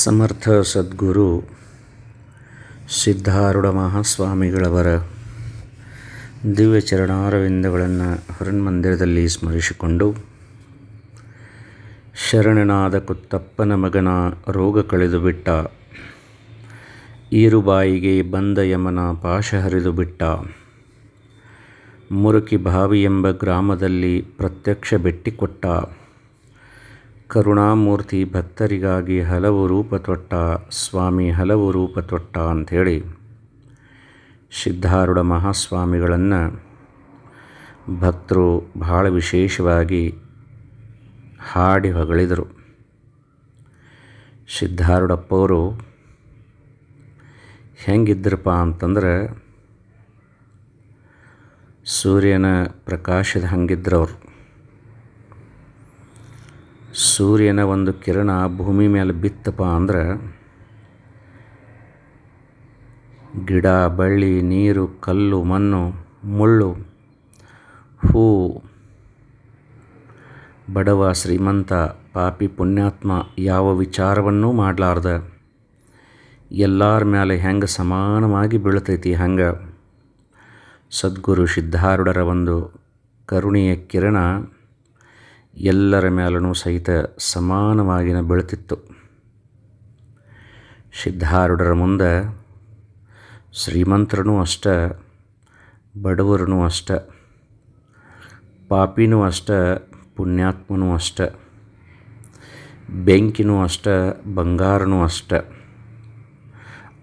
ಸಮರ್ಥ ಸದ್ಗುರು ಸಿದ್ಧಾರೂಢ ಮಹಾಸ್ವಾಮಿಗಳವರ ದಿವ್ಯ ಚರಣಾರವಿಂದಗಳನ್ನು ಹೊರನ್ಮಂದಿರದಲ್ಲಿ ಸ್ಮರಿಸಿಕೊಂಡು ಶರಣನಾದ ಕುತ್ತಪ್ಪನ ಮಗನ ರೋಗ ಕಳೆದು ಬಿಟ್ಟ, ಈರುಬಾಯಿಗೆ ಬಂದ ಯಮನ ಪಾಶ ಹರಿದು ಬಿಟ್ಟ, ಮುರುಕಿ ಬಾವಿ ಎಂಬ ಗ್ರಾಮದಲ್ಲಿ ಪ್ರತ್ಯಕ್ಷ ಭೆಟ್ಟಿಕೊಟ್ಟ ಕರುಣಾಮೂರ್ತಿ ಭಕ್ತರಿಗಾಗಿ ಹಲವು ರೂಪ ತೊಟ್ಟ ಸ್ವಾಮಿ ಹಲವು ರೂಪ ತೊಟ್ಟ ಅಂಥೇಳಿ ಸಿದ್ಧಾರೂಢ ಮಹಾಸ್ವಾಮಿಗಳನ್ನು ಭಕ್ತರು ಬಹಳ ವಿಶೇಷವಾಗಿ ಹಾಡಿ ಹೊಗಳಿದರು. ಸಿದ್ಧಾರೂಢಪ್ಪವರು ಹೆಂಗಿದ್ರಪ್ಪ ಅಂತಂದ್ರೆ ಸೂರ್ಯನ ಪ್ರಕಾಶದ ಹಂಗಿದ್ರವ್ರು. ಸೂರ್ಯನ ಒಂದು ಕಿರಣ ಭೂಮಿ ಮೇಲೆ ಬಿತ್ತಪ್ಪ ಅಂದ್ರೆ ಗಿಡ, ಬಳ್ಳಿ, ನೀರು, ಕಲ್ಲು, ಮಣ್ಣು, ಮುಳ್ಳು, ಹೂ, ಬಡವ, ಶ್ರೀಮಂತ, ಪಾಪಿ, ಪುಣ್ಯಾತ್ಮ ಯಾವ ವಿಚಾರವನ್ನೂ ಮಾಡಲಾರ್ದ. ಎಲ್ಲರ ಮೇಲೆ ಹೆಂಗೆ ಸಮಾನವಾಗಿ ಬೀಳ್ತೈತಿ ಹಂಗೆ. ಸದ್ಗುರು ಸಿದ್ಧಾರೂಢರ ಒಂದು ಕರುಣೆಯ ಕಿರಣ ಎಲ್ಲರ ಮೇಲೂ ಸಹಿತ ಸಮಾನವಾಗಿನ ಬೀಳ್ತಿತ್ತು. ಸಿದ್ಧಾರೂಢರ ಮುಂದೆ ಶ್ರೀಮಂತರೂ ಅಷ್ಟ ಬಡವರೂ ಅಷ್ಟ, ಪಾಪಿನೂ ಅಷ್ಟ, ಪುಣ್ಯಾತ್ಮನೂ ಅಷ್ಟ, ಬೆಂಕಿನೂ ಅಷ್ಟ, ಬಂಗಾರನೂ ಅಷ್ಟ,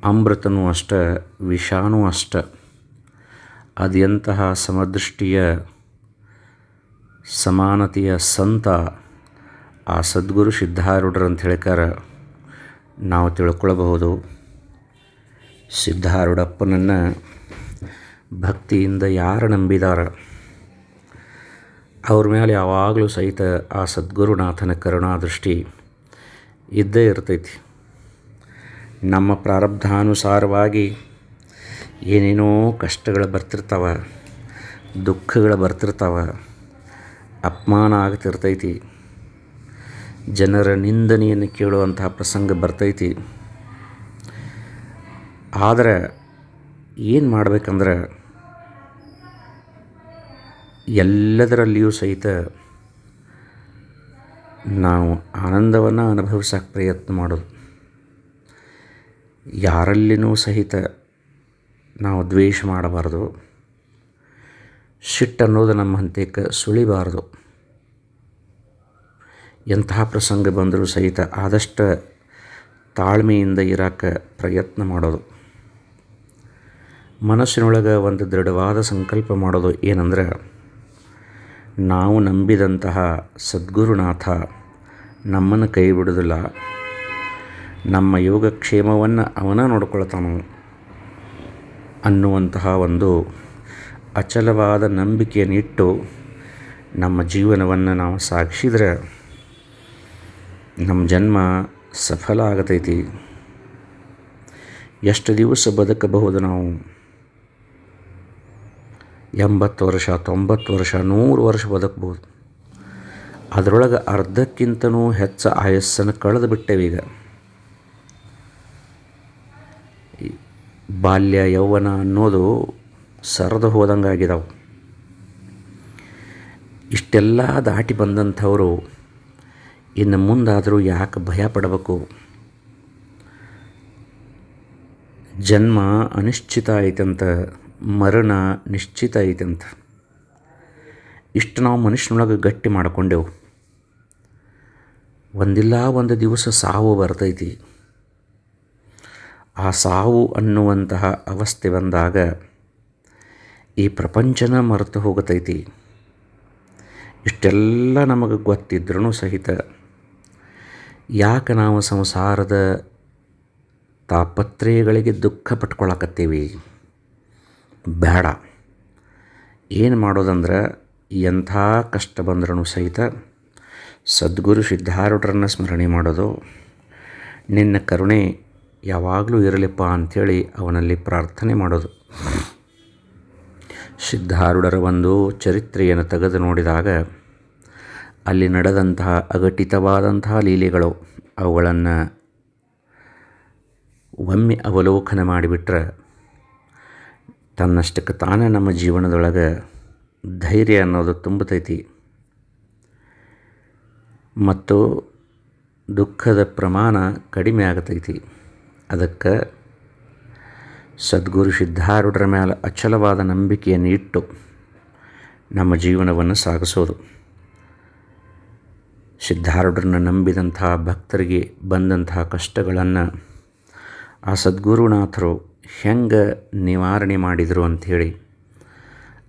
ಅಮೃತನೂ ಅಷ್ಟ, ವಿಷಾನೂ ಅಷ್ಟ ಅದೆಂತಹ ಸಮದೃಷ್ಟಿಯ ಸಮಾನತೆಯ ಸಂತ ಆ ಸದ್ಗುರು ಸಿದ್ಧಾರೂಢರು ಅಂತ ಹೇಳ್ಕಾರ ನಾವು ತಿಳ್ಕೊಳ್ಬಹುದು. ಸಿದ್ಧಾರೂಢಪ್ಪನನ್ನು ಭಕ್ತಿಯಿಂದ ಯಾರು ನಂಬಿದಾರ? ಅವ್ರ ಮೇಲೆ ಯಾವಾಗಲೂ ಸಹಿತ ಆ ಸದ್ಗುರುನಾಥನ ಕರುಣಾದೃಷ್ಟಿ ಇದ್ದೇ ಇರ್ತೈತಿ. ನಮ್ಮ ಪ್ರಾರಬ್ಧಾನುಸಾರವಾಗಿ ಏನೇನೋ ಕಷ್ಟಗಳು ಬರ್ತಿರ್ತಾವೆ, ದುಃಖಗಳು ಬರ್ತಿರ್ತಾವ ಅಪಮಾನ ಆಗ್ತಿರ್ತೈತಿ. ಜನರ ನಿಂದನೆಯನ್ನು ಕೇಳುವಂತಹ ಪ್ರಸಂಗ ಬರ್ತೈತಿ. ಆದರೆ ಏನು ಮಾಡ್ಬೇಕಂದ್ರೆ ಎಲ್ಲದರಲ್ಲಿಯೂ ಸಹಿತ ನಾವು ಆನಂದವನ್ನು ಅನುಭವಿಸೋಕೆ ಪ್ರಯತ್ನ ಮಾಡೋದು. ಯಾರಲ್ಲಿನೂ ಸಹಿತ ನಾವು ದ್ವೇಷ ಮಾಡಬಾರ್ದು. ಸಿಟ್ಟು ಅನ್ನೋದು ನಮ್ಮ ಹಂತಕ್ಕೆ ಸುಳಿಬಾರದು. ಎಂತಹ ಪ್ರಸಂಗ ಬಂದರೂ ಸಹಿತ ಆದಷ್ಟು ತಾಳ್ಮೆಯಿಂದ ಇರೋಕ್ಕೆ ಪ್ರಯತ್ನ ಮಾಡೋದು. ಮನಸ್ಸಿನೊಳಗೆ ಒಂದು ದೃಢವಾದ ಸಂಕಲ್ಪ ಮಾಡೋದು ಏನಂದ್ರೆ, ನಾವು ನಂಬಿದಂತಹ ಸದ್ಗುರುನಾಥ ನಮ್ಮನ್ನು ಕೈ ಬಿಡೋದಿಲ್ಲ. ನಮ್ಮ ಯೋಗಕ್ಷೇಮವನ್ನು ಅವನ ನೋಡ್ಕೊಳ್ತಾನೋ ಅನ್ನುವಂತಹ ಒಂದು ಅಚಲವಾದ ನಂಬಿಕೆಯನ್ನಿಟ್ಟು ನಮ್ಮ ಜೀವನವನ್ನು ನಾವು ಸಾಗಿಸಿದ್ರೆ ನಮ್ಮ ಜನ್ಮ ಸಫಲ ಆಗತೈತಿ. ಎಷ್ಟು ದಿವಸ ಬದುಕಬಹುದು ನಾವು? ಎಂಬತ್ತು ವರ್ಷ, ತೊಂಬತ್ತು ವರ್ಷ, ನೂರು ವರ್ಷ ಬದುಕ್ಬೋದು ಅದರೊಳಗೆ ಅರ್ಧಕ್ಕಿಂತನೂ ಹೆಚ್ಚು ಆಯಸ್ಸನ್ನು ಕಳೆದು ಬಿಟ್ಟೇವೀಗ ಬಾಲ್ಯ, ಯೌವನ ಅನ್ನೋದು ಸರಿದು ಹೋದಂಗಾಗಿದಾವೆ. ಇಷ್ಟೆಲ್ಲ ದಾಟಿ ಬಂದಂಥವರು ಇನ್ನು ಮುಂದಾದರೂ ಯಾಕೆ ಭಯ ಪಡಬೇಕು? ಜನ್ಮ ಅನಿಶ್ಚಿತ ಐತಂತ, ಮರಣ ನಿಶ್ಚಿತ ಐತಂತ. ಇಷ್ಟು ನಾವು ಮನುಷ್ಯನೊಳಗೆ ಗಟ್ಟಿ ಮಾಡಿಕೊಂಡೆವು. ಒಂದಿಲ್ಲ ಒಂದು ದಿವಸ ಸಾವು ಬರ್ತೈತಿ. ಆ ಸಾವು ಅನ್ನುವಂತಹ ಅವಸ್ಥೆ ಬಂದಾಗ ಈ ಪ್ರಪಂಚನ ಮರೆತು ಹೋಗತೈತಿ. ಇಷ್ಟೆಲ್ಲ ನಮಗೆ ಗೊತ್ತಿದ್ರೂ ಸಹಿತ ಯಾಕೆ ನಾವು ಸಂಸಾರದ ತಾಪತ್ರಯಗಳಿಗೆ ದುಃಖ ಪಟ್ಕೊಳಕತ್ತೀವಿ? ಬೇಡ. ಏನು ಮಾಡೋದಂದ್ರೆ ಎಂಥ ಕಷ್ಟ ಬಂದ್ರೂ ಸಹಿತ ಸದ್ಗುರು ಸಿದ್ಧಾರೂಢರನ್ನು ಸ್ಮರಣೆ ಮಾಡೋದು. ನಿನ್ನ ಕರುಣೆ ಯಾವಾಗಲೂ ಇರಲಿಪ್ಪ ಅಂಥೇಳಿ ಅವನಲ್ಲಿ ಪ್ರಾರ್ಥನೆ ಮಾಡೋದು. ಸಿದ್ಧಾರೂಢರ ಒಂದು ಚರಿತ್ರೆಯನ್ನು ತೆಗೆದು ನೋಡಿದಾಗ, ಅಲ್ಲಿ ನಡೆದಂತಹ ಅಘಟಿತವಾದಂತಹ ಲೀಲೆಗಳು ಅವುಗಳನ್ನು ಒಮ್ಮೆ ಅವಲೋಕನ ಮಾಡಿಬಿಟ್ರೆ, ತನ್ನಷ್ಟಕ್ಕೆ ತಾನೇ ನಮ್ಮ ಜೀವನದೊಳಗೆ ಧೈರ್ಯ ಅನ್ನೋದು ತುಂಬತೈತಿ. ಮತ್ತು ದುಃಖದ ಪ್ರಮಾಣ ಕಡಿಮೆ ಆಗತೈತಿ. ಅದಕ್ಕೆ ಸದ್ಗುರು ಸಿದ್ಧಾರೂಢರ ಮೇಲೆ ಅಚಲವಾದ ನಂಬಿಕೆಯನ್ನು ಇಟ್ಟು ನಮ್ಮ ಜೀವನವನ್ನು ಸಾಗಿಸೋದು. ಸಿದ್ಧಾರೂಢರನ್ನ ನಂಬಿದಂತಹ ಭಕ್ತರಿಗೆ ಬಂದಂತಹ ಕಷ್ಟಗಳನ್ನು ಆ ಸದ್ಗುರುನಾಥರು ಹೆಂಗೆ ನಿವಾರಣೆ ಮಾಡಿದರು ಅಂಥೇಳಿ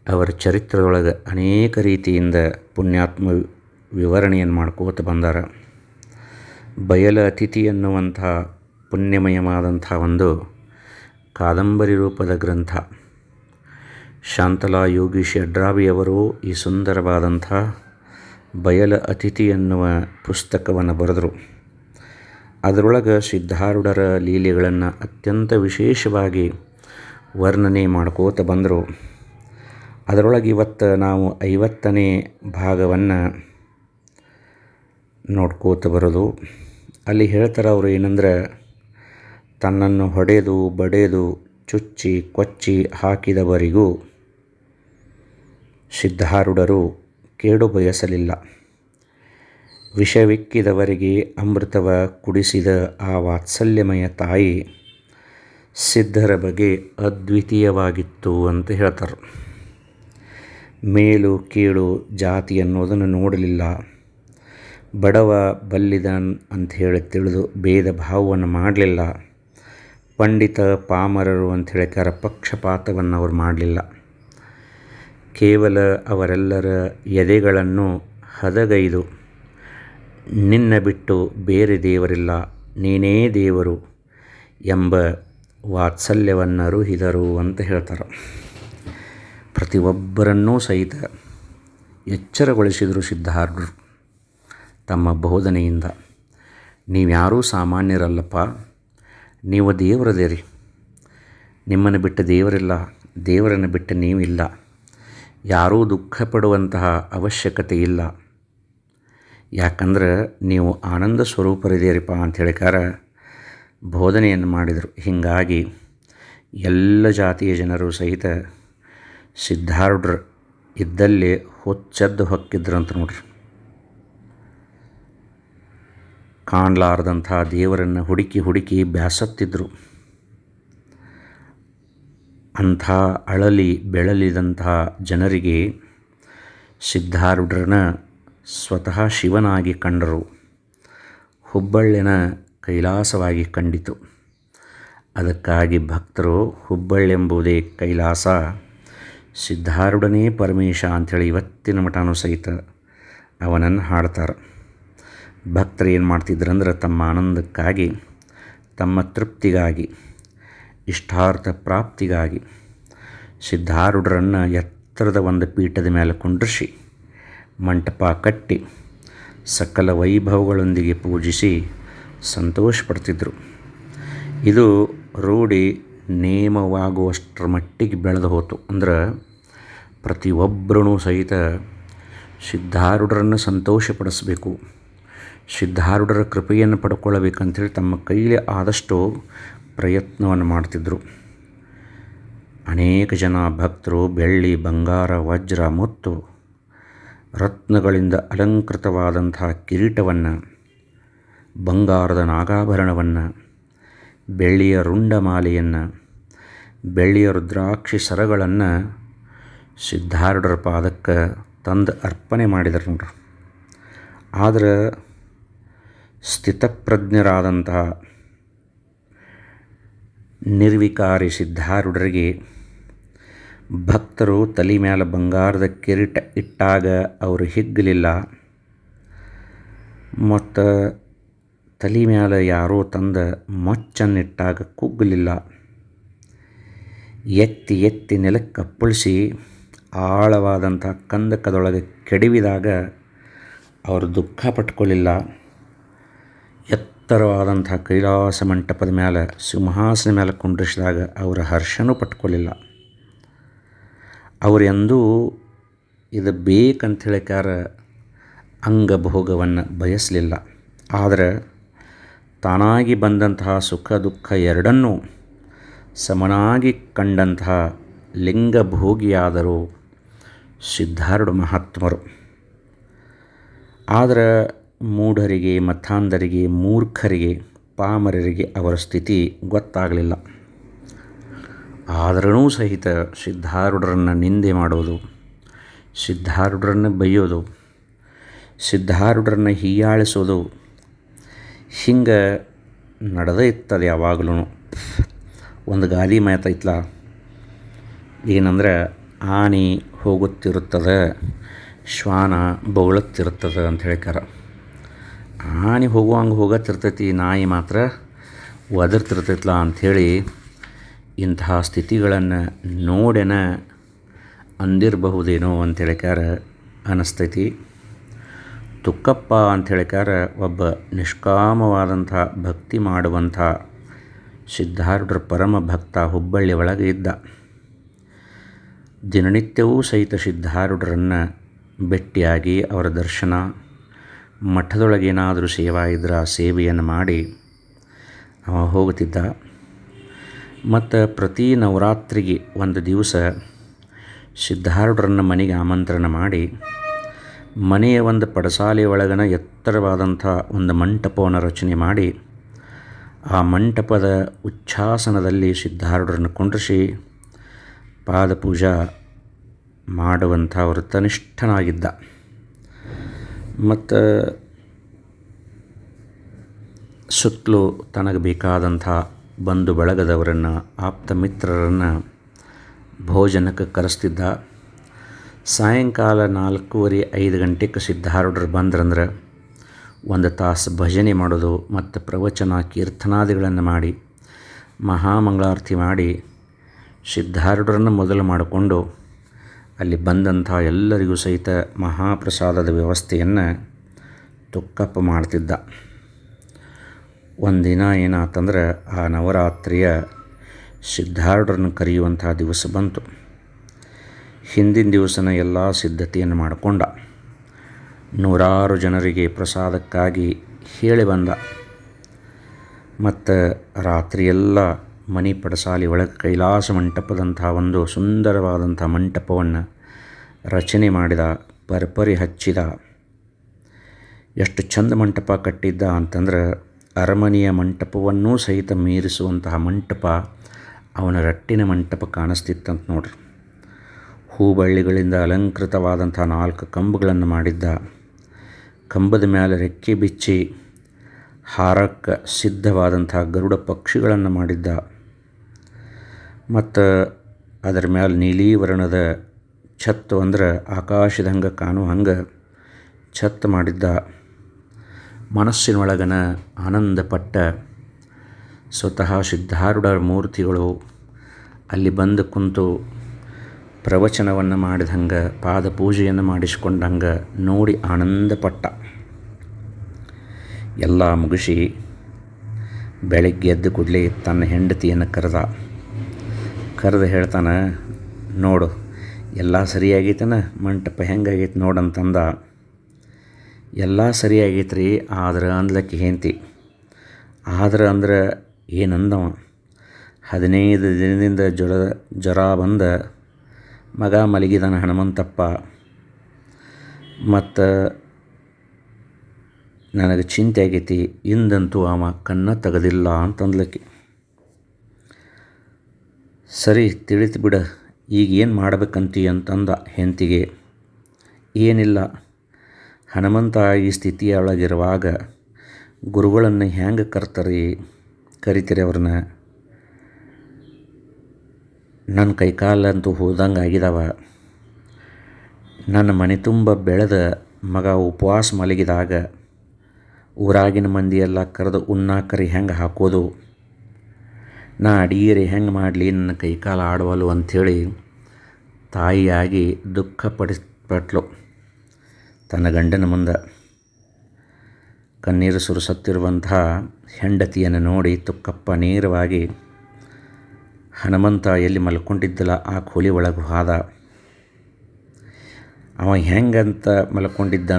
ಅವರ ಚರಿತ್ರದೊಳಗೆ ಅನೇಕ ರೀತಿಯಿಂದ ಪುಣ್ಯಾತ್ಮ ವಿವರಣೆಯನ್ನು ಮಾಡ್ಕೋತ ಬಂದಾರ. ಬಯಲ ಅತಿಥಿ ಅನ್ನುವಂಥ ಪುಣ್ಯಮಯವಾದಂಥ ಒಂದು ಕಾದಂಬರಿ ರೂಪದ ಗ್ರಂಥ. ಶಾಂತಲಾ ಯೋಗೀಶ್ ಅಡ್ರಾವಿಯವರು ಈ ಸುಂದರವಾದಂಥ ಬಯಲ ಅತಿಥಿ ಎನ್ನುವ ಪುಸ್ತಕವನ್ನು ಬರೆದರು. ಅದರೊಳಗೆ ಸಿದ್ಧಾರೂಢರ ಲೀಲೆಗಳನ್ನು ಅತ್ಯಂತ ವಿಶೇಷವಾಗಿ ವರ್ಣನೆ ಮಾಡ್ಕೋತ ಬಂದರು. ಅದರೊಳಗೆ ಇವತ್ತು ನಾವು ಐವತ್ತನೇ ಭಾಗವನ್ನು ನೋಡ್ಕೋತ ಬರೋದು. ಅಲ್ಲಿ ಹೇಳ್ತಾರೆ ಅವರು ಏನಂದ್ರೆ ತನ್ನನ್ನು ಹೊಡೆದು ಬಡೆದು ಚುಚ್ಚಿ ಕೊಚ್ಚಿ ಹಾಕಿದವರಿಗೂ ಸಿದ್ಧಾರೂಢರು ಕೇಡು ಬಯಸಲಿಲ್ಲ. ವಿಷವಿಕ್ಕಿದವರಿಗೆ ಅಮೃತವ ಕುಡಿಸಿದ ಆ ವಾತ್ಸಲ್ಯಮಯ ತಾಯಿ ಸಿದ್ಧರ ಬಗ್ಗೆ ಅದ್ವಿತೀಯವಾಗಿತ್ತು ಅಂತ ಹೇಳ್ತಾರೆ. ಮೇಲು ಕೀಳು ಜಾತಿ ಅನ್ನೋದನ್ನು ನೋಡಲಿಲ್ಲ. ಬಡವ ಬಲ್ಲಿದನ್ ಅಂತ ಹೇಳಿ ತಿಳಿದು ಭೇದ ಭಾವವನ್ನು ಮಾಡಲಿಲ್ಲ. ಪಂಡಿತ ಪಾಮರರು ಅಂತ ಹೇಳಿಕಾರ ಪಕ್ಷಪಾತವನ್ನು ಅವರು ಮಾಡಲಿಲ್ಲ. ಕೇವಲ ಅವರೆಲ್ಲರ ಎದೆಗಳನ್ನು ಹದಗೈದು, ನಿನ್ನ ಬಿಟ್ಟು ಬೇರೆ ದೇವರಿಲ್ಲ, ನೀನೇ ದೇವರು ಎಂಬ ವಾತ್ಸಲ್ಯವನ್ನು ಅರುಹಿದರು ಅಂತ ಹೇಳ್ತಾರೆ. ಪ್ರತಿಯೊಬ್ಬರನ್ನೂ ಸಹಿತ ಎಚ್ಚರಗೊಳಿಸಿದರು ಸಿದ್ಧಾರ್ಥರು ತಮ್ಮ ಬೋಧನೆಯಿಂದ. ನೀವ್ಯಾರೂ ಸಾಮಾನ್ಯರಲ್ಲಪ್ಪ ನೀವು ದೇವರದೇರಿ. ನಿಮ್ಮನ್ನು ಬಿಟ್ಟು ದೇವರಿಲ್ಲ, ದೇವರನ್ನು ಬಿಟ್ಟು ನೀವಿಲ್ಲ ಯಾರೂ ದುಃಖ ಪಡುವಂತಹ ಅವಶ್ಯಕತೆ ಇಲ್ಲ. ಯಾಕಂದ್ರೆ ನೀವು ಆನಂದ ಸ್ವರೂಪರಿದ್ದೀರಿಪ್ಪ ಅಂತ ಹೇಳಿಕಾರ ಬೋಧನೆಯನ್ನು ಮಾಡಿದರು. ಹೀಗಾಗಿ ಎಲ್ಲ ಜಾತಿಯ ಜನರು ಸಹಿತ ಸಿದ್ಧಾರೂಢರು ಇದ್ದಲ್ಲಿ ಹೊಚ್ಚದ್ದು ಹೊಕ್ಕಿದ್ರಂತ ನೋಡ್ರಿ. ಕಾಣಲಾರದಂಥ ದೇವರನ್ನು ಹುಡುಕಿ ಹುಡುಕಿ ಬ್ಯಾಸತ್ತಿದ್ರು. ಅಂಥ ಅಳಲಿ ಬೆಳಲಿದಂಥ ಜನರಿಗೆ ಸಿದ್ಧಾರೂಢರನ್ನ ಸ್ವತಃ ಶಿವನಾಗಿ ಕಂಡರು. ಹುಬ್ಬಳ್ಳಿನ ಕೈಲಾಸವಾಗಿ ಕಂಡಿತು. ಅದಕ್ಕಾಗಿ ಭಕ್ತರು ಹುಬ್ಬಳ್ಳೆಂಬುದೇ ಕೈಲಾಸ ಸಿದ್ಧಾರೂಢನೇ ಪರಮೇಶ ಅಂಥೇಳಿ ಇವತ್ತಿನ ಮಠನೂ ಸಹಿತ ಅವನನ್ನು ಹಾಡ್ತಾರೆ. ಭಕ್ತರು ಏನು ಮಾಡ್ತಿದ್ರಂದ್ರೆ ತಮ್ಮ ಆನಂದಕ್ಕಾಗಿ, ತಮ್ಮ ತೃಪ್ತಿಗಾಗಿ, ಇಷ್ಟಾರ್ಥ ಪ್ರಾಪ್ತಿಗಾಗಿ ಸಿದ್ಧಾರೂಢರನ್ನು ಎತ್ತರದ ಒಂದು ಪೀಠದ ಮೇಲೆ ಕುಂಡ್ರಿಸಿ, ಮಂಟಪ ಕಟ್ಟಿ, ಸಕಲ ವೈಭವಗಳೊಂದಿಗೆ ಪೂಜಿಸಿ ಸಂತೋಷಪಡ್ತಿದ್ದರು ಇದು ರೂಢಿ ನೇಮವಾಗುವಷ್ಟರ ಮಟ್ಟಿಗೆ ಬೆಳೆದು ಹೋತು. ಅಂದ್ರೆ ಪ್ರತಿಯೊಬ್ಬರೂ ಸಹಿತ ಸಿದ್ಧಾರೂಢರನ್ನು ಸಂತೋಷಪಡಿಸಬೇಕು. ಸಿದ್ಧಾರೂಢರ ಕೃಪೆಯನ್ನು ಪಡ್ಕೊಳ್ಳಬೇಕಂಥೇಳಿ ತಮ್ಮ ಕೈಲಿ ಆದಷ್ಟು ಪ್ರಯತ್ನವನ್ನು ಮಾಡ್ತಿದ್ದರು ಅನೇಕ ಜನ ಭಕ್ತರು ಬೆಳ್ಳಿ, ಬಂಗಾರ, ವಜ್ರ ಮುತ್ತು ರತ್ನಗಳಿಂದ ಅಲಂಕೃತವಾದಂತಹ ಕಿರೀಟವನ್ನು, ಬಂಗಾರದ ನಾಗಾಭರಣವನ್ನು, ಬೆಳ್ಳಿಯ ರುಂಡಮಾಲೆಯನ್ನು ಬೆಳ್ಳಿಯ ರುದ್ರಾಕ್ಷಿ ಸರಗಳನ್ನು ಸಿದ್ಧಾರೂಢರ ಪಾದಕ್ಕೆ ತಂದು ಅರ್ಪಣೆ ಮಾಡಿದರು ನೋಡ್ರಿ. ಆದರೆ ಸ್ಥಿತಪ್ರಜ್ಞರಾದಂತಹ ನಿರ್ವಿಕಾರಿ ಸಿದ್ಧಾರೂಢರಿಗೆ ಭಕ್ತರು ತಲೆ ಮ್ಯಾಲ ಬಂಗಾರದ ಕಿರೀಟ ಇಟ್ಟಾಗ ಅವರು ಹಿಗ್ಗಲಿಲ್ಲ ಮತ್ತು ತಲೆ ಮ್ಯಾಲ ಯಾರೋ ತಂದ ಮೊಚ್ಚನ್ನಿಟ್ಟಾಗ ಕುಗ್ಗಲಿಲ್ಲ ಎತ್ತಿ ಎತ್ತಿ ನೆಲಕ್ಕೆ ಅಪ್ಪಳಿಸಿ ಆಳವಾದಂಥ ಕಂದಕದೊಳಗೆ ಕೆಡವಿದಾಗ ಅವರು ದುಃಖ ಪಟ್ಕೊಳ್ಳಿಲ್ಲ. ಎತ್ತರವಾದಂಥ ಕೈಲಾಸ ಮಂಟಪದ ಮೇಲೆ ಸಿಂಹಾಸನ ಮೇಲೆ ಕುಂಡ್ರಿಸಿದಾಗ ಅವರ ಹರ್ಷನೂ ಪಟ್ಕೊಳ್ಳಿಲ್ಲ ಅವರು ಎಂದೂ ಇದು ಬೇಕಂತ ಹೇಳಿಕಾರ ಅಂಗಭೋಗವನ್ನು ಬಯಸಲಿಲ್ಲ. ಆದರೆ ತಾನಾಗಿ ಬಂದಂತಹ ಸುಖ ದುಃಖ ಎರಡನ್ನೂ ಸಮನಾಗಿ ಕಂಡಂತಹ ಲಿಂಗಭೋಗಿಯಾದರು ಸಿದ್ಧಾರೂಢ ಮಹಾತ್ಮರು. ಆದರೆ ಮೂಢರಿಗೆ ಮತಾಂಧರಿಗೆ ಮೂರ್ಖರಿಗೆ, ಪಾಮರರಿಗೆ ಅವರ ಸ್ಥಿತಿ ಗೊತ್ತಾಗಲಿಲ್ಲ. ಆದರೂ ಸಹಿತ ಸಿದ್ಧಾರೂಢರನ್ನು ನಿಂದೆ ಮಾಡೋದು, ಸಿದ್ಧಾರೂಢರನ್ನು ಬೈಯೋದು ಸಿದ್ಧಾರೂಢರನ್ನು ಹೀಯಾಳಿಸೋದು ಹಿಂಗೆ ನಡೆದೇ ಇರ್ತದೆ ಯಾವಾಗಲೂ. ಒಂದು ಗಾದಿ ಮಾತೈತ್ಲ ಏನಂದ್ರೆ, ಆನೆ ಹೋಗುತ್ತಿರುತ್ತದೆ, ಶ್ವಾನ ಬೊಗಳುತ್ತಿರುತ್ತದೆ ಅಂತ ಹೇಳ್ಕಾರ ಆನೆ ಹೋಗುವಂಗೆ ಹೋಗತ್ತಿರ್ತೈತಿ ನಾಯಿ ಮಾತ್ರ ಒದರ್ತಿರ್ತೈತಲ ಅಂಥೇಳಿ ಇಂತಹ ಸ್ಥಿತಿಗಳನ್ನು ನೋಡೆನ ಅಂದಿರಬಹುದೇನೋ ಅಂತ ಹೇಳ್ಕಾರ ಅನ್ನಿಸ್ತೈತಿ ತುಕ್ಕಪ್ಪ ಅಂತ ಹೇಳ್ಕಾರ ಒಬ್ಬ ನಿಷ್ಕಾಮವಾದಂಥ ಭಕ್ತಿ ಮಾಡುವಂಥ ಸಿದ್ಧಾರ್ಢರ ಪರಮ ಭಕ್ತ ಹುಬ್ಬಳ್ಳಿ ಒಳಗೆ ಇದ್ದ. ದಿನನಿತ್ಯವೂ ಸಹಿತ ಸಿದ್ಧಾರೂಢರನ್ನು ಭೇಟಿಯಾಗಿ ಅವರ ದರ್ಶನ ಮಠದೊಳಗೇನಾದರೂ ಸೇವಾ ಇದ್ರೆ ಆ ಸೇವೆಯನ್ನು ಮಾಡಿ ಅವ ಹೋಗುತ್ತಿದ್ದ. ಮತ್ತು ಪ್ರತಿ ನವರಾತ್ರಿಗೆ ಒಂದು ದಿವಸ ಸಿದ್ಧಾರೂಢರನ್ನು ಮನೆಗೆ ಆಮಂತ್ರಣ ಮಾಡಿ, ಮನೆಯ ಒಂದು ಪಡಸಾಲೆ ಒಳಗನ ಎತ್ತರವಾದಂಥ ಒಂದು ಮಂಟಪವನ್ನು ರಚನೆ ಮಾಡಿ, ಆ ಮಂಟಪದ ಉಚ್ಛಾಸನದಲ್ಲಿ ಸಿದ್ಧಾರೂಢರನ್ನು ಕುಂಡ್ರಿಸಿ, ಪಾದಪೂಜಾ ಮಾಡುವಂಥ ವೃತ್ತನಿಷ್ಠನಾಗಿದ್ದ. ಮತ್ತು ಸುತ್ತಲೂ ತನಗೆ ಬೇಕಾದಂಥ ಬಂಧು ಬಳಗದವರನ್ನು, ಆಪ್ತ ಮಿತ್ರರನ್ನು ಭೋಜನಕ್ಕೆ ಕರೆಸ್ತಿದ್ದ. ಸಾಯಂಕಾಲ ನಾಲ್ಕೂವರೆ ಐದು ಗಂಟೆಗೆ ಸಿದ್ಧಾರೂಢರು ಬಂದ್ರಂದ್ರೆ ಒಂದು ತಾಸು ಭಜನೆ ಮಾಡೋದು ಮತ್ತು ಪ್ರವಚನ ಕೀರ್ತನಾದಿಗಳನ್ನು ಮಾಡಿ, ಮಹಾಮಂಗಳಾರತಿ ಮಾಡಿ ಸಿದ್ಧಾರೂಢರನ್ನು ಮೊದಲು ಮಾಡಿಕೊಂಡು ಅಲ್ಲಿ ಬಂದಂಥ ಎಲ್ಲರಿಗೂ ಸಹಿತ ಮಹಾಪ್ರಸಾದದ ವ್ಯವಸ್ಥೆಯನ್ನು ತುಕ್ಕಪ್ಪ ಮಾಡ್ತಿದ್ದ. ಒಂದಿನ ಏನಾತಂದ್ರೆ ಆ ನವರಾತ್ರಿಯ ಸಿದ್ಧಾರ್ಢರನ್ನು ಕರೆಯುವಂಥ ದಿವಸ ಬಂತು. ಹಿಂದಿನ ದಿವಸನ ಎಲ್ಲ ಸಿದ್ಧತೆಯನ್ನು ಮಾಡಿಕೊಂಡ. ನೂರಾರು ಜನರಿಗೆ ಪ್ರಸಾದಕ್ಕಾಗಿ ಹೇಳಿ ಬಂದ. ಮತ್ತು ರಾತ್ರಿಯೆಲ್ಲ ಮನೆ ಪಡಸಾಲಿ ಒಳಗೆ ಕೈಲಾಸ ಮಂಟಪದಂಥ ಒಂದು ಸುಂದರವಾದಂಥ ಮಂಟಪವನ್ನು ರಚನೆ ಮಾಡಿದ, ಪರ್ಪರಿ ಹಚ್ಚಿದ. ಎಷ್ಟು ಚಂದ ಮಂಟಪ ಕಟ್ಟಿದ್ದ ಅಂತಂದ್ರೆ ಅರಮನೆಯ ಮಂಟಪವನ್ನೂ ಸಹಿತ ಮೀರಿಸುವಂತಹ ಮಂಟಪ ಅವನ ರಟ್ಟಿನ ಮಂಟಪ ಕಾಣಿಸ್ತಿತ್ತಂತ ನೋಡ್ರಿ. ಹೂಬಳ್ಳಿಗಳಿಂದ ಅಲಂಕೃತವಾದಂಥ ನಾಲ್ಕು ಕಂಬಗಳನ್ನು ಮಾಡಿದ್ದ. ಕಂಬದ ಮೇಲೆ ರೆಕ್ಕೆ ಬಿಚ್ಚಿ ಹಾರಕ್ಕೆ ಸಿದ್ಧವಾದಂಥ ಗರುಡ ಪಕ್ಷಿಗಳನ್ನು ಮಾಡಿದ್ದ. ಮತ್ತು ಅದರ ಮ್ಯಾಲ ನೀಲಿ ವರ್ಣದ ಛತ್ತು ಅಂದ್ರೆ ಆಕಾಶದ ಹಂಗೆ ಕಾಣುವ ಹಂಗೆ ಛತ್ತು ಮಾಡಿದ್ದ ಮನಸ್ಸಿನೊಳಗನ ಆನಂದಪಟ್ಟ ಸ್ವತಃ ಸಿದ್ಧಾರೂಢ ಮೂರ್ತಿಗಳು ಅಲ್ಲಿ ಬಂದು ಕುಂತು ಪ್ರವಚನವನ್ನು ಮಾಡಿದಂಗೆ, ಪಾದ ಪೂಜೆಯನ್ನು ಮಾಡಿಸ್ಕೊಂಡಂಗೆ ನೋಡಿ ಆನಂದಪಟ್ಟ. ಎಲ್ಲ ಮುಗಿಸಿ ಬೆಳಗ್ಗೆ ಎದ್ದು ಕೂಡಲೇ ತನ್ನ ಹೆಂಡತಿಯನ್ನು ಕರೆದ. ಕರೆದು ಹೇಳ್ತಾನೆ, ನೋಡು, ಎಲ್ಲ ಸರಿಯಾಗೈತನ? ಮಂಟಪ ಹೆಂಗಾಗೈತೆ ನೋಡಂತಂದ ಎಲ್ಲ ಸರಿಯಾಗೈತೆ ರೀ ಆದ್ರೆ ಅಂದ್ಲಕ್ಕೆ ಹೆಂತಿ ಆದ್ರೆ ಅಂದ್ರೆ ಏನಂದವ? ಹದಿನೈದು ದಿನದಿಂದ ಜ್ವರ ಜ್ವರ ಬಂದ, ಮಗ ಮಲಗಿದಾನ ಹನುಮಂತಪ್ಪ. ಮತ್ತು ನನಗೆ ಚಿಂತೆ ಆಗೈತಿ, ಇಂದಂತೂ ಅವ ಕಣ್ಣ ತೆಗೆದಿಲ್ಲ ಅಂತಂದ್ಲಕ್ಕಿ ಸರಿ, ತಿಳಿತು ಬಿಡ, ಈಗ ಏನು ಮಾಡ್ಬೇಕಂತಿ ಅಂತಂದ ಹೆಂತಿಗೆ ಏನಿಲ್ಲ, ಹನುಮಂತ ಈ ಸ್ಥಿತಿಯೊಳಗಿರುವಾಗ ಗುರುಗಳನ್ನು ಹೆಂಗೆ ಕರ್ತಾರೆ ಕರಿತೀರಿ ಅವ್ರನ್ನ? ನನ್ನ ಕೈಕಾಲಂತೂ ಹೋದಂಗೆ ಆಗಿದಾವ. ನನ್ನ ಮನೆ ತುಂಬ ಬೆಳೆದ ಮಗ ಉಪವಾಸ ಮಲಗಿದಾಗ ಊರಾಗಿನ ಮಂದಿಯೆಲ್ಲ ಕರೆದು ಉಣ್ಣಾಕರಿ ಹೆಂಗೆ ಹಾಕೋದು? ನಾ ಅಡಿಗೆರೆ ಹೆಂಗೆ ಮಾಡಲಿ, ನನ್ನ ಕೈಕಾಲು ಆಡವಲು ಅಂಥೇಳಿ ತಾಯಿಯಾಗಿ ದುಃಖ ಪಡಿಸ್ಪಟ್ಲು. ತನ್ನ ಗಂಡನ ಮುಂದೆ ಕಣ್ಣೀರು ಸುರಿಸುತ್ತಿರುವಂತಹ ಹೆಂಡತಿಯನ್ನು ನೋಡಿ ತುಕ್ಕಪ್ಪ ನೇರವಾಗಿ ಹನುಮಂತ ಎಲ್ಲಿ ಮಲ್ಕೊಂಡಿದ್ದಲ್ಲ, ಆ ಕೋಲಿ ಒಳಗೆ ಹಾದ. ಅವ ಹೆಂಗಂತ ಮಲ್ಕೊಂಡಿದ್ದ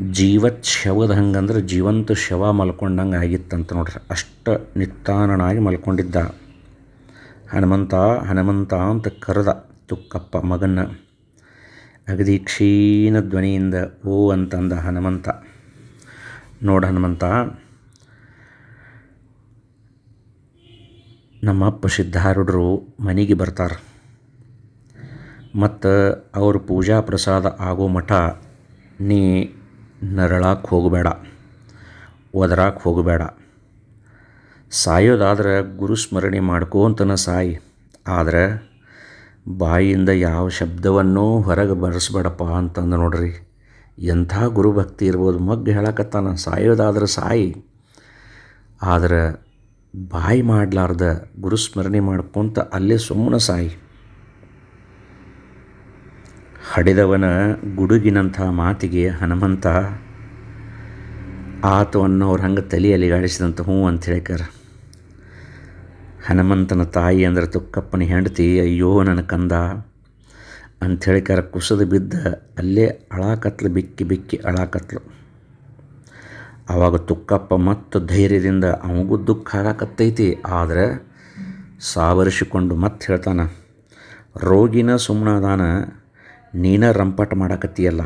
ಜೀವತ್ ಶವದ ಹಂಗಂದ್ರೆ ಜೀವಂತ ಶವ ಮಲ್ಕೊಂಡಂಗೆ ಆಗಿತ್ತಂತ ನೋಡ್ರಿ. ಅಷ್ಟು ನಿತ್ತಾನನಾಗಿ ಮಲ್ಕೊಂಡಿದ್ದ. ಹನುಮಂತ ಹನುಮಂತ ಅಂತ ಕರೆದ ತುಕ್ಕಪ್ಪ ಮಗನ ಅಗದಿ ಕ್ಷೀಣ ಧ್ವನಿಯಿಂದ ಓ ಅಂತಂದ ಹನುಮಂತ. ನೋಡ ಹನುಮಂತ, ನಮ್ಮಪ್ಪ ಸಿದ್ಧಾರೂಢರು ಮನೆಗೆ ಬರ್ತಾರೆ. ಮತ್ತು ಅವರು ಪೂಜಾ ಪ್ರಸಾದ ಆಗೋ ಮಠ ನೀ ನರಳಕ್ಕೆ ಹೋಗಬೇಡ ಒದರಾಕ್ಕೆ ಹೋಗಬೇಡ. ಸಾಯೋದಾದ್ರೆ ಗುರುಸ್ಮರಣೆ ಮಾಡ್ಕೋತನ ಸಾಯಿ, ಆದರೆ ಬಾಯಿಯಿಂದ ಯಾವ ಶಬ್ದವನ್ನೂ ಹೊರಗೆ ಬರೆಸ್ಬೇಡಪ್ಪ ಅಂತಂದು ನೋಡ್ರಿ. ಎಂಥ ಗುರುಭಕ್ತಿ ಇರ್ಬೋದು, ಮಗ್ಗ ಹೇಳಕತ್ತಾನ, ಸಾಯೋದಾದ್ರೆ ಸಾಯಿ. ಆದರೆ ಬಾಯಿ ಮಾಡಲಾರ್ದ ಗುರುಸ್ಮರಣೆ ಮಾಡ್ಕೊಂತ ಅಲ್ಲೇ ಸುಮ್ಮನೆ ಸಾಯಿ. ಹಡಿದವನ ಗುಡುಗಿನಂಥ ಮಾತಿಗೆ ಹನುಮಂತ, ಆತು ಅನ್ನೋರು ಹಂಗೆ ತಲೆಯಲ್ಲಿ ಗಾಡಿಸಿದಂಥ ಹ್ಞೂ ಅಂತ ಹೇಳ್ಕಾರ ಹನುಮಂತನ ತಾಯಿ ಅಂದ್ರೆ ತುಕ್ಕಪ್ಪನ ಹೆಂಡತಿ, ಅಯ್ಯೋ ನನ್ನ ಕಂದ ಅಂತ ಹೇಳ್ಕಾರ ಕುಸಿದು ಬಿದ್ದ ಅಲ್ಲೇ ಅಳಾಕತ್ಲು, ಬಿಕ್ಕಿ ಬಿಕ್ಕಿ ಅಳಾಕತ್ಲು. ಆವಾಗ ತುಕ್ಕಪ್ಪ ಮತ್ತು ಧೈರ್ಯದಿಂದ ಅವಗೂ ದುಃಖ ಆಗಕತ್ತೈತಿ, ಆದರೆ ಸಾವರಿಸಿಕೊಂಡು ಮತ್ತೆ ಹೇಳ್ತಾನೆ, ರೋಗಿನ ಸುಮ್ಮನದಾನ ನೀನ ರಂಪಾಟ ಮಾಡಕತ್ತೀಯಲ್ಲ.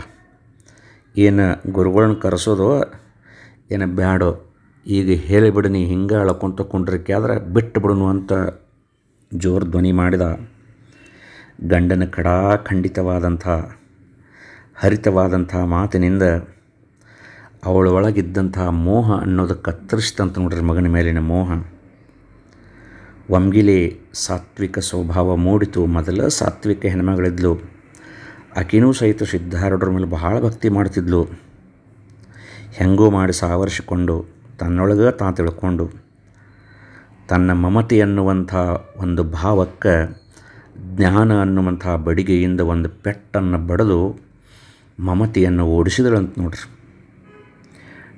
ಏನು ಗುರುಗಳನ್ನ ಕರೆಸೋದು, ಏನು ಬ್ಯಾಡೋ, ಈಗ ಹೇಳಿಬಿಡು ನೀ ಹಿಂಗೆ ಅಳ್ಕೊಂತ ಕುಂಡ್ರಿಕೆ ಆದ್ರೆ ಬಿಟ್ಟು ಬಿಡುನು ಅಂತ ಜೋರು ಧ್ವನಿ ಮಾಡಿದ. ಗಂಡನ ಕಡಾ ಖಂಡಿತವಾದಂಥ ಹರಿತವಾದಂಥ ಮಾತಿನಿಂದ ಅವಳ ಒಳಗಿದ್ದಂಥ ಮೋಹ ಅನ್ನೋದು ಕತ್ತರಿಸ್ತಂತ ನೋಡ್ರಿ ಮಗನ ಮೇಲಿನ ಮೋಹ. ಒಮ್ಗಿಲಿ ಸಾತ್ವಿಕ ಸ್ವಭಾವ ಮೂಡಿತು. ಮೊದಲ ಸಾತ್ವಿಕ ಹೆಣ್ಮಗಳಿದ್ಲು. ಆಕಿನೂ ಸಹಿತ ಸಿದ್ಧಾರೂಢರ ಮೇಲೆ ಬಹಳ ಭಕ್ತಿ ಮಾಡ್ತಿದ್ಲು. ಹೆಂಗೋ ಮಾಡಿ ಸಾವರಿಸಿಕೊಂಡು ತನ್ನೊಳಗೆ ತಾ ತಿಳ್ಕೊಂಡು ತನ್ನ ಮಮತೆ ಅನ್ನುವಂಥ ಒಂದು ಭಾವಕ್ಕೆ ಜ್ಞಾನ ಅನ್ನುವಂಥ ಬಡಿಗೆಯಿಂದ ಒಂದು ಪೆಟ್ಟನ್ನು ಬಡಿದು ಮಮತೆಯನ್ನು ಓಡಿಸಿದಳಂತ ನೋಡ್ರಿ.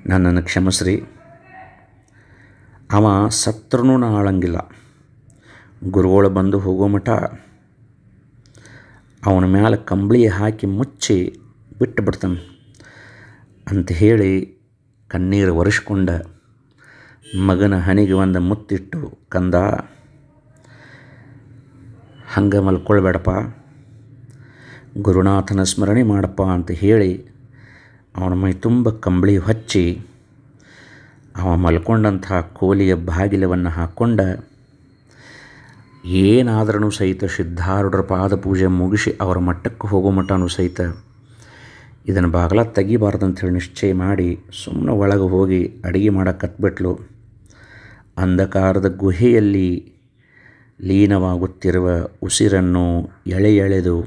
ನನ್ನನ್ನು ಕ್ಷಮಿಸ್ರಿ. ಅವ ಸತ್ರನೂ ನಾ ಆಳಂಗಿಲ್ಲ. ಗುರುಗಳು ಬಂದು ಹೋಗೋ ಮಠ ಅವನ ಮ್ಯಾಲೆ ಕಂಬಳಿ ಹಾಕಿ ಮುಚ್ಚಿ ಬಿಟ್ಟು ಬಿಡ್ತಾನೆ. ಅಂತ ಹೇಳಿ ಕಣ್ಣೀರು ಒರೆಸ್ಕೊಂಡ ಮಗನ ಹನಿಗೆ ಒಂದು ಮುತ್ತಿಟ್ಟು ಕಂದ, ಹಂಗೆ ಮಲ್ಕೊಳ್ಬೇಡಪ್ಪ, ಗುರುನಾಥನ ಸ್ಮರಣೆ ಮಾಡಪ್ಪ ಅಂತ ಹೇಳಿ ಅವನ ಮೈ ತುಂಬ ಕಂಬಳಿ ಹಚ್ಚಿ ಅವ ಮಲ್ಕೊಂಡಂತಹ ಕೋಲಿಯ ಬಾಗಿಲವನ್ನು ಹಾಕ್ಕೊಂಡ ಏನಾದ್ರೂ ಸಹಿತ ಸಿದ್ಧಾರೂಢರ ಪಾದ ಪೂಜೆ ಮುಗಿಸಿ ಅವರ ಮಟ್ಟಕ್ಕೆ ಹೋಗೋ ಮಟ್ಟನೂ ಸಹಿತ ಇದನ್ನು ಬಾಗಲ ತೆಗಿಬಾರ್ದು ಹೇಳಿ ನಿಶ್ಚಯ ಮಾಡಿ ಸುಮ್ಮನೆ ಒಳಗೆ ಹೋಗಿ ಅಡುಗೆ ಮಾಡೋಕ್ಕೆ ಕತ್ಬಿಟ್ಲು. ಅಂಧಕಾರದ ಗುಹೆಯಲ್ಲಿ ಲೀನವಾಗುತ್ತಿರುವ ಉಸಿರನ್ನು ಎಳೆ ಎಳೆದು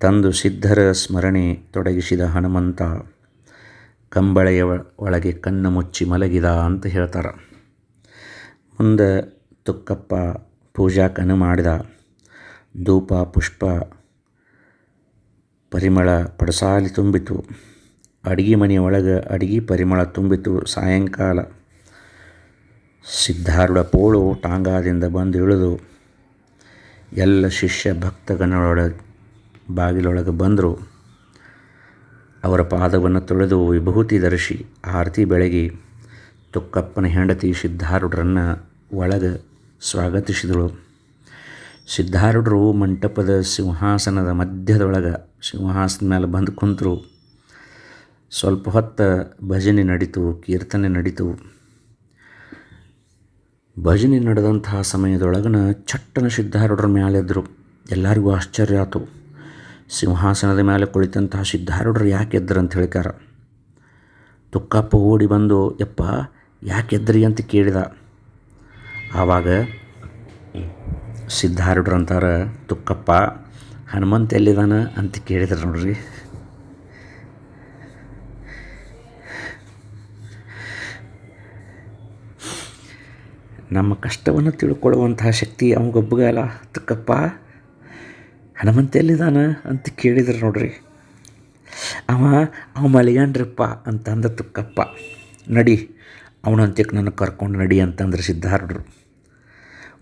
ತಂದು ಸಿದ್ಧರ ಸ್ಮರಣೆ ತೊಡಗಿಸಿದ ಹನುಮಂತ ಕಂಬಳೆಯ ಒಳಗೆ ಕಣ್ಣು ಮುಚ್ಚಿ ಮಲಗಿದ ಅಂತ ಹೇಳ್ತಾರೆ. ಮುಂದೆ ತುಕ್ಕಪ್ಪ ಪೂಜಾಕನು ಮಾಡಿದ ಧೂಪ, ಪುಷ್ಪ, ಪರಿಮಳ ಪಡಸಾಲಿ ತುಂಬಿತು. ಅಡಿಗೆ ಮನೆಯೊಳಗೆ ಅಡಿಗೆ ಪರಿಮಳ ತುಂಬಿತು. ಸಾಯಂಕಾಲ ಸಿದ್ಧಾರೂಢ ಪೋಳು ಟಾಂಗಾದಿಂದ ಬಂದು ಇಳಿದು ಎಲ್ಲ ಶಿಷ್ಯ ಭಕ್ತಗಣರೊಳಗೆ ಬಾಗಿಲೊಳಗೆ ಬಂದರು. ಅವರ ಪಾದವನ್ನು ತೊಳೆದು ವಿಭೂತಿ ಧರಿಸಿ ಆರತಿ ಬೆಳಗಿ ತುಕ್ಕಪ್ಪನ ಹೆಂಡತಿ ಸಿದ್ಧಾರೂಢರನ್ನು ಒಳಗೆ ಸ್ವಾಗತಿಸಿದಳು. ಸಿದ್ಧಾರೂಢರು ಮಂಟಪದ ಸಿಂಹಾಸನದ ಮಧ್ಯದೊಳಗೆ ಸಿಂಹಾಸನ ಮೇಲೆ ಬಂದು ಕುಂತರು. ಸ್ವಲ್ಪ ಹೊತ್ತ ಭಜನೆ ನಡೀತು, ಕೀರ್ತನೆ ನಡೀತು. ಭಜನೆ ನಡೆದಂತಹ ಸಮಯದೊಳಗನ ಚಟ್ಟನ ಸಿದ್ಧಾರೂಢರ ಮ್ಯಾಲೆದ್ರು ಎಲ್ಲರಿಗೂ ಆಶ್ಚರ್ಯ ಆಯಿತು ಸಿಂಹಾಸನದ ಮೇಲೆ ಕುಳಿತಂತಹ ಸಿದ್ಧಾರೂಢರು ಯಾಕೆ ಎದ್ದರು ಅಂತ ಹೇಳ್ಕಾರ ತುಕ್ಕಪ್ಪ ಓಡಿ ಬಂದು, ಯಪ್ಪ, ಯಾಕೆ ಎದ್ರಿ? ಅಂತ ಕೇಳಿದ. ಆವಾಗ ಸಿದ್ಧಾರೂಢರು ಅಂತಾರೆ, ತುಕ್ಕಪ್ಪ, ಹನುಮಂತ ಎಲ್ಲಿದಾನ? ಅಂತ ಕೇಳಿದ್ರು ನೋಡ್ರಿ. ನಮ್ಮ ಕಷ್ಟವನ್ನು ತಿಳ್ಕೊಳ್ಳುವಂತಹ ಶಕ್ತಿ ಅವಗೊಬ್ಬಗಲ್ಲ ತುಕ್ಕಪ್ಪ, ಹನುಮಂತ ಎಲ್ಲಿದಾನ? ಅಂತ ಕೇಳಿದ್ರು ನೋಡ್ರಿ. ಅವ ಅವ ಮಲಿಗಾಂಡ್ರಪ್ಪ ಅಂತಂದ ತುಕ್ಕಪ್ಪ. ನಡಿ ಅವನಂತ್ಯಕ್ಕೆ ನನ್ನ ಕರ್ಕೊಂಡು ನಡಿ ಅಂತಂದ್ರೆ ಸಿದ್ಧಾರೂಢರು.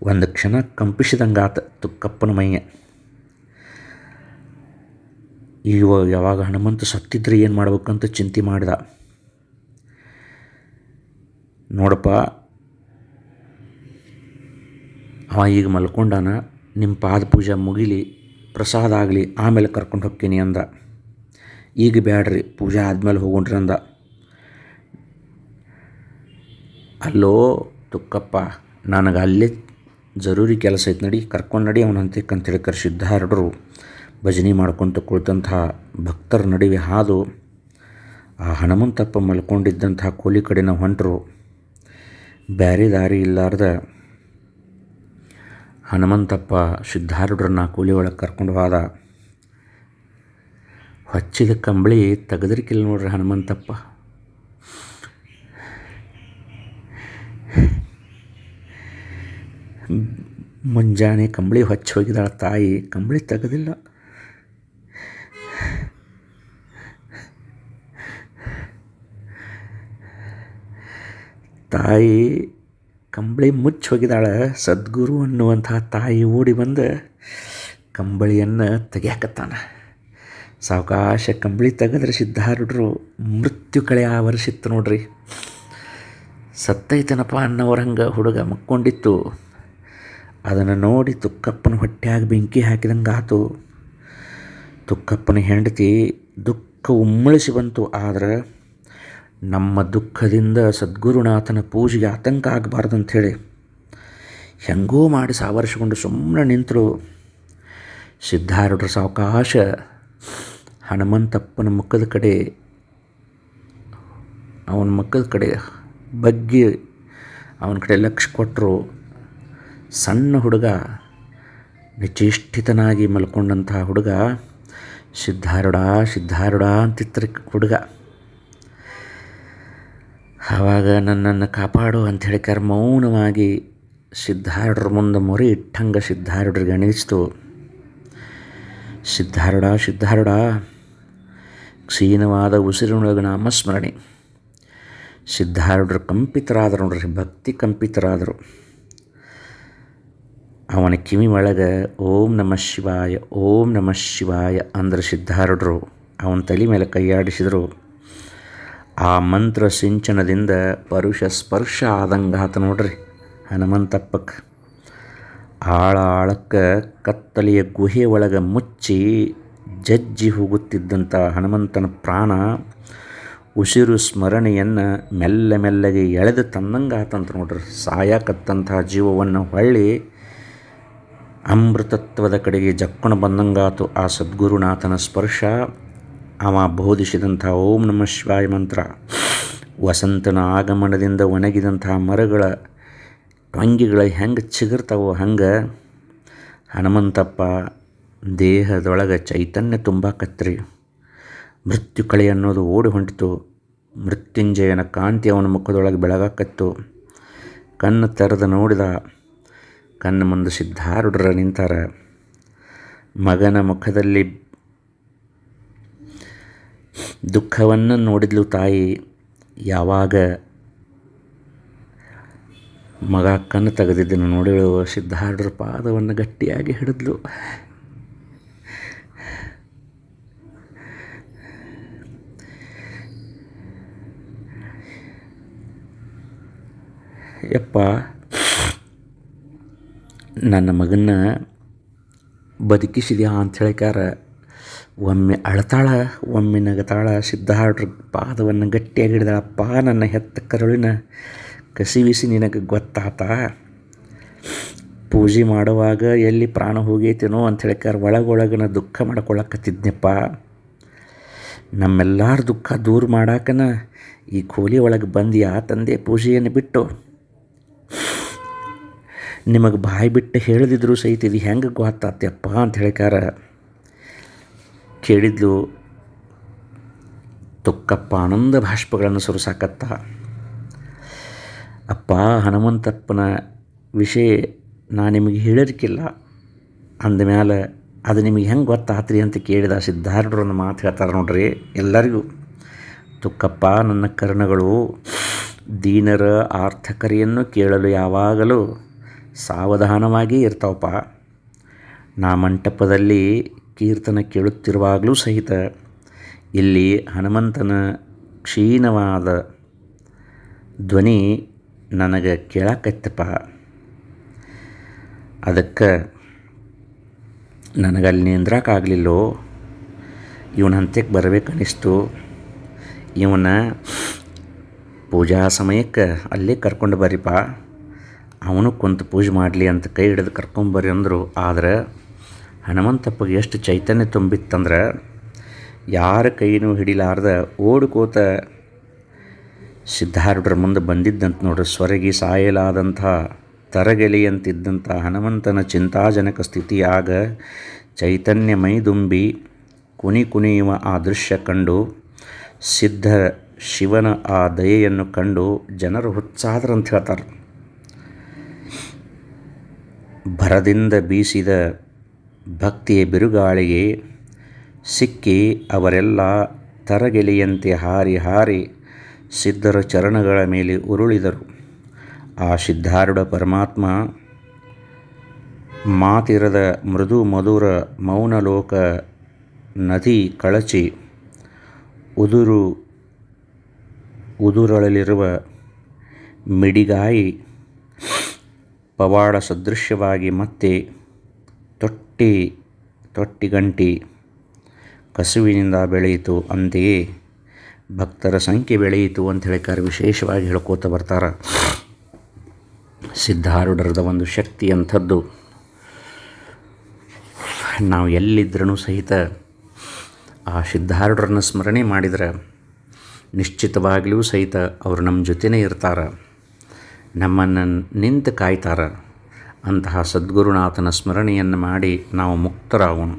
ಒಂದು ಕ್ಷಣ ಕಂಪಿಸಿದಂಗಾತ ತುಕ್ಕಪ್ಪನ ಮೈಯ. ಇವ ಯಾವಾಗ ಹನುಮಂತ ಸತ್ತಿದ್ರೆ ಏನು ಮಾಡ್ಬೇಕಂತ ಚಿಂತೆ ಮಾಡಿದ. ನೋಡಪ್ಪ, ಅವ ಈಗ ಮಲ್ಕೊಂಡಾನ ನಿಮ್ಮ ಪಾದ ಪೂಜೆ ಮುಗಿಲಿ, ಪ್ರಸಾದ ಆಗಲಿ, ಆಮೇಲೆ ಕರ್ಕೊಂಡು ಹೋಗ್ತೀನಿ ಅಂದ. ಈಗ ಬ್ಯಾಡ್ರಿ, ಪೂಜೆ ಆದಮೇಲೆ ಹೋಗೊಂಡ್ರಿ ಅಂದ. ಅಲ್ಲೋ ತುಕ್ಕಪ್ಪ, ನನಗೆ ಅಲ್ಲೇ ಜರೂರಿ ಕೆಲಸ ಐತೆ ನಡಿ, ಕರ್ಕೊಂಡು ನಡಿ ಅವನಂತೆ ಅಂತೇಳಿ ಕರ್ ಸಿದ್ಧಾರೂಢರು ಭಜನೆ ಮಾಡ್ಕೊತ ಕುಳಿತಂತಹ ಭಕ್ತರ ನಡುವೆ ಹಾದು ಆ ಹನುಮಂತಪ್ಪ ಮಲ್ಕೊಂಡಿದ್ದಂತಹ ಕೋಲಿ ಕಡೆನ ಹೊಂಟರು. ಬ್ಯಾರೆ ದಾರಿ ಇಲ್ಲಾರ್ದ ಹನುಮಂತಪ್ಪ ಸಿದ್ಧಾರೂಢರನ್ನ ಕೂಲಿ ಒಳಗೆ ಕರ್ಕೊಂಡು ಹೋದ. ಹೊಚ್ಚಿದ ಕಂಬಳಿ ತೆಗೆದ್ರಿಕಿಲ್ಲ ನೋಡ್ರಿ ಹನುಮಂತಪ್ಪ ಮುಂಜಾನೆ ಕಂಬಳಿ ಹೊಚ್ಚಿ ಹೋಗಿದ್ದಾಳೆ ತಾಯಿ. ಕಂಬಳಿ ತೆಗೆದಿಲ್ಲ. ತಾಯಿ ಕಂಬಳಿ ಮುಚ್ಚಿ ಹೋಗಿದ್ದಾಳೆ. ಸದ್ಗುರು ಅನ್ನುವಂತಹ ತಾಯಿ ಓಡಿ ಬಂದು ಕಂಬಳಿಯನ್ನು ತೆಗಿಯಾಕತ್ತಾನೆ. ಸಾವಕಾಶ ಕಂಬಳಿ ತೆಗೆದ್ರೆ ಸಿದ್ಧಾರೂಢರು ಮೃತ್ಯು ಕಳೆ ಆವರಿಸಿತ್ತು ನೋಡ್ರಿ. ಸತ್ತೈತನಪ್ಪ ಅನ್ನೋರ ಹಂಗೆ ಹುಡುಗ ಮಕ್ಕೊಂಡಿತ್ತು. ಅದನ್ನು ನೋಡಿ ತುಕ್ಕಪ್ಪನ ಹೊಟ್ಟೆಯಾಗಿ ಬೆಂಕಿ ಹಾಕಿದಂಗೆ ಆತು ತುಕ್ಕಪ್ಪನ ಹೆಂಡತಿ ದುಃಖ ಉಮ್ಮಳಿಸಿ ಬಂತು. ಆದರೆ ನಮ್ಮ ದುಃಖದಿಂದ ಸದ್ಗುರುನಾಥನ ಪೂಜೆಗೆ ಆತಂಕ ಆಗಬಾರ್ದು ಅಂಥೇಳಿ ಹೆಂಗೋ ಮಾಡಿ ಸಾವರಿಸಿಕೊಂಡು ಸುಮ್ಮನೆ ನಿಂತರು. ಸಿದ್ಧಾರೂಢರ ಸಾವಕಾಶ ಹನುಮಂತಪ್ಪನ ಮುಖದ ಕಡೆ, ಅವನ ಮುಖದ ಕಡೆ ಬಗ್ಗಿ ಅವನ ಕಡೆ ಲಕ್ಷ ಕೊಟ್ಟರು ಸಣ್ಣ ಹುಡುಗ, ನಿಚೇಷ್ಟಿತನಾಗಿ ಮಲ್ಕೊಂಡಂತಹ ಹುಡುಗ, ಸಿದ್ಧಾರೂಢ ಸಿದ್ಧಾರೂಢ ಅಂತಿತ್ರ ಹುಡುಗ. ಆವಾಗ ನನ್ನನ್ನು ಕಾಪಾಡು ಅಂಥೇಳಿ ಕರ್ ಮೌನವಾಗಿ ಸಿದ್ಧಾರುಡ್ರ ಮುಂದೆ ಮೊರೆ ಇಟ್ಟಂಗೆ ಸಿದ್ಧಾರೂಢರಿಗೆ ಅಣಿಸ್ತು ಸಿದ್ಧಾರೂಢ ಸಿದ್ಧಾರುಡ ಕ್ಷೀಣವಾದ ಉಸಿರಿನೊಳಗೆ ನಾಮಸ್ಮರಣೆ ಸಿದ್ಧಾರೂಢರು ಕಂಪಿತರಾದರು ನೋಡ್ರಿ, ಭಕ್ತಿ ಕಂಪಿತರಾದರು. ಅವನ ಕಿವಿ ಒಳಗೆ ಓಂ ನಮಃ ಶಿವಾಯ, ಓಂ ನಮಃ ಶಿವಾಯ ಅಂದ್ರೆ ಸಿದ್ಧಾರೂಢರು ಅವನ ತಲೆ ಮೇಲೆ ಕೈಯಾಡಿಸಿದರು. ಆ ಮಂತ್ರ ಸಿಂಚನದಿಂದ ಪರುಷ ಸ್ಪರ್ಶ ಆದಂಗಾತ ನೋಡ್ರಿ ಹನುಮಂತಪ್ಪಕ್ಕೆ. ಆಳ ಆಳಕ್ಕೆ ಕತ್ತಲೆಯ ಗುಹೆ ಒಳಗೆ ಮುಚ್ಚಿ ಜಜ್ಜಿ ಹೋಗುತ್ತಿದ್ದಂಥ ಹನುಮಂತನ ಪ್ರಾಣ ಉಸಿರು ಸ್ಮರಣೆಯನ್ನು ಮೆಲ್ಲ ಮೆಲ್ಲಗೆ ಎಳೆದು ತಂದಂಗೆ ಆತಂತ ನೋಡ್ರಿ. ಸಾಯಕತ್ತಂಥ ಜೀವವನ್ನು ಹೊಳ್ಳಿ ಅಮೃತತ್ವದ ಕಡೆಗೆ ಜಕ್ಕಣ ಬಂದಂಗಾತು ಆ ಸದ್ಗುರುನಾಥನ ಸ್ಪರ್ಶ. ಅವ ಬೋಧಿಸಿದಂಥ ಓಂ ನಮ ಶಿವಾಯ ಮಂತ್ರ. ವಸಂತನ ಆಗಮನದಿಂದ ಒಣಗಿದಂಥ ಮರಗಳ ಟೊಂಗಿಗಳ ಹೆಂಗೆ ಚಿಗುರ್ತಾವೋ ಹಂಗೆ. ಹನುಮಂತಪ್ಪ, ದೇಹದೊಳಗೆ ಚೈತನ್ಯ ತುಂಬಾಕತ್ರಿ ಮೃತ್ಯು ಕಳೆ ಅನ್ನೋದು ಓಡಿ ಹೊಂಟಿತು. ಮೃತ್ಯುಂಜಯನ ಕಾಂತಿ ಅವನ ಮುಖದೊಳಗೆ ಬೆಳಗಾಕತ್ತು. ಕಣ್ಣು ತೆರೆದು ನೋಡಿದ ಕಣ್ಣು ಮುಂದೆ ಸಿದ್ಧಾರೂಢರ ನಿಂತಾರ. ಮಗನ ಮುಖದಲ್ಲಿ ದುಃಖವನ್ನು ನೋಡಿದ್ಲು ತಾಯಿ. ಯಾವಾಗ ಮಗ ಕಣ್ಣು ತೆಗೆದಿದ್ದನ್ನು ನೋಡಿಳು ಸಿದ್ಧಾರೂಢರ ಪಾದವನ್ನು ಗಟ್ಟಿಯಾಗಿ ಹಿಡಿದ್ಲು. ಯಪ್ಪ ನನ್ನ ಮಗನ್ನ ಬದುಕಿಸಿದ್ಯಾ ಅಂತ ಹೇಳಿಕಾರ ಒಮ್ಮೆ ಅಳ್ತಾಳ, ಒಮ್ಮೆ ನಗತಾಳ, ಸಿದ್ಧಾರ್ಡ್ರ ಪಾದವನ್ನು ಗಟ್ಟಿಯಾಗಿ ಹಿಡಿದಾಳಪ್ಪ ನನ್ನ ಹೆತ್ತ ಕರುಳಿನ ಕಸಿವಿಸಿ ನಿನಗೆ ಗೊತ್ತಾತ? ಪೂಜೆ ಮಾಡುವಾಗ ಎಲ್ಲಿ ಪ್ರಾಣ ಹೋಗೈತೇನೋ ಅಂತ ಹೇಳಿಕಾರ ಒಳಗೊಳಗನ ದುಃಖ ಮಾಡ್ಕೊಳಕತ್ತಿದ್ನಪ್ಪ. ನಮ್ಮೆಲ್ಲರ ದುಃಖ ದೂರ ಮಾಡಾಕನ ಈ ಕೋಲಿ ಒಳಗೆ ಬಂದ್ಯಾ ತಂದೆ ಪೂಜೆಯನ್ನು ಬಿಟ್ಟು? ನಿಮಗೆ ಬಾಯಿ ಬಿಟ್ಟು ಹೇಳಿದ್ರು ಸಹಿತ ಇದು ಹೆಂಗೆ ಗೊತ್ತಾತ್ಯಪ್ಪ ಅಂತ ಹೇಳಿಕಾರ ಕೇಳಿದ್ಲು, ತುಕ್ಕಪ್ಪ, ಆನಂದ ಭಾಷ್ಪಗಳನ್ನು ಸುರಿಸಾಕತ್ತ? ಅಪ್ಪ, ಹನುಮಂತಪ್ಪನ ವಿಷಯ ನಾ ನಿಮಗೆ ಹೇಳಿರ್ಕಿಲ್ಲ. ಅಂದಮೇಲೆ ಅದು ನಿಮಗೆ ಹೆಂಗೆ ಗೊತ್ತಾತ್ರಿ? ಅಂತ ಕೇಳಿದ ಸಿದ್ಧಾರೂಢರನ್ನು ಮಾತು ಹೇಳ್ತಾರೆ ನೋಡ್ರಿ ಎಲ್ಲರಿಗೂ. ತುಕ್ಕಪ್ಪ, ನನ್ನ ಕರ್ಣಗಳು ದೀನರ ಆರ್ಥಕರಿಯನ್ನು ಕೇಳಲು ಯಾವಾಗಲೂ ಸಾವಧಾನವಾಗಿ ಇರ್ತಾವಪ್ಪ. ನಾ ಮಂಟಪದಲ್ಲಿ ಕೀರ್ತನ ಕೇಳುತ್ತಿರುವಾಗಲೂ ಸಹಿತ ಇಲ್ಲಿ ಹನುಮಂತನ ಕ್ಷೀಣವಾದ ಧ್ವನಿ ನನಗೆ ಕೇಳಾಕತ್ತಪ್ಪ. ಅದಕ್ಕೆ ನನಗಲ್ಲಿ ನಿಂದ್ರಕ್ಕಾಗಲಿಲ್ಲೋ ಇವನ ಹಂತಕ್ಕೆ ಬರಬೇಕನ್ನಿಸ್ತು. ಇವನ ಪೂಜಾ ಸಮಯಕ್ಕೆ ಅಲ್ಲೇ ಕರ್ಕೊಂಡು ಬರ್ರಿಪ್ಪ. ಅವನು ಕುಂತು ಪೂಜೆ ಮಾಡಲಿ ಅಂತ ಕೈ ಹಿಡಿದು ಕರ್ಕೊಂಬರ್ರಿ ಅಂದರು. ಆದರೆ ಹನುಮಂತಪ್ಪಗೆ ಎಷ್ಟು ಚೈತನ್ಯ ತುಂಬಿತ್ತಂದ್ರೆ ಯಾರ ಕೈನೂ ಹಿಡಿಲಾರ್ದ ಓಡ್ಕೋತ ಸಿದ್ಧಾರೂಢರ ಮುಂದೆ ಬಂದಿದ್ದಂತ ನೋಡ್ರಿ, ಸ್ವರಗಿ ಸಾಯಲಾದಂಥ ತರಗೆಲೆಯಂತಿದ್ದಂಥ ಹನುಮಂತನ ಚಿಂತಾಜನಕ ಸ್ಥಿತಿಯಾಗ ಚೈತನ್ಯ ಮೈದುಂಬಿ ಕುನಿ ಕುಣಿಯುವ ಆ ದೃಶ್ಯ ಕಂಡು ಸಿದ್ಧ ಶಿವನ ಆ ದಯೆಯನ್ನು ಕಂಡು ಜನರು ಹುಚ್ಚಾದ್ರಂತ ಹೇಳ್ತಾರೆ. ಭರದಿಂದ ಬೀಸಿದ ಭಕ್ತಿಯ ಬಿರುಗಾಳಿಗೆ ಸಿಕ್ಕಿ ಅವರೆಲ್ಲ ತರಗೆಲೆಯಂತೆ ಹಾರಿ ಹಾರಿ ಸಿದ್ಧರ ಚರಣಗಳ ಮೇಲೆ ಉರುಳಿದರು. ಆ ಸಿದ್ಧಾರೂಢ ಪರಮಾತ್ಮ ಮಾತಿರದ ಮೃದು ಮಧುರ ಮೌನಲೋಕ ನದಿ ಕಳಚಿ ಉದುರು ಉದುರಳಲಿರುವ ಮಿಡಿಗಾಯಿ ಪವಾಡ ಸದೃಶ್ಯವಾಗಿ ಮತ್ತೆ ತೊಟ್ಟಿ, ತೊಟ್ಟಿಗಂಟಿ ಕಸುವಿನಿಂದ ಬೆಳೆಯಿತು. ಅಂತೆಯೇ ಭಕ್ತರ ಸಂಖ್ಯೆ ಬೆಳೆಯಿತು ಅಂತ ಹೇಳಿಕಾರ ವಿಶೇಷವಾಗಿ ಹೇಳ್ಕೋತ ಬರ್ತಾರೆ. ಸಿದ್ಧಾರೂಢರದ ಒಂದು ಶಕ್ತಿ ಅಂಥದ್ದು. ನಾವು ಎಲ್ಲಿದ್ರೂ ಸಹಿತ ಆ ಸಿದ್ಧಾರೂಢರನ್ನು ಸ್ಮರಣೆ ಮಾಡಿದರೆ ನಿಶ್ಚಿತವಾಗಲೂ ಸಹಿತ ಅವರು ನಮ್ಮ ಜೊತೆನೇ ಇರ್ತಾರೆ. ನಮ್ಮನ್ನು ನಿಂತು ಕಾಯ್ತಾರೆ. ಅಂತಹ ಸದ್ಗುರುನಾಥನ ಸ್ಮರಣೆಯನ್ನು ಮಾಡಿ ನಾವು ಮುಕ್ತರಾಗೋಣ.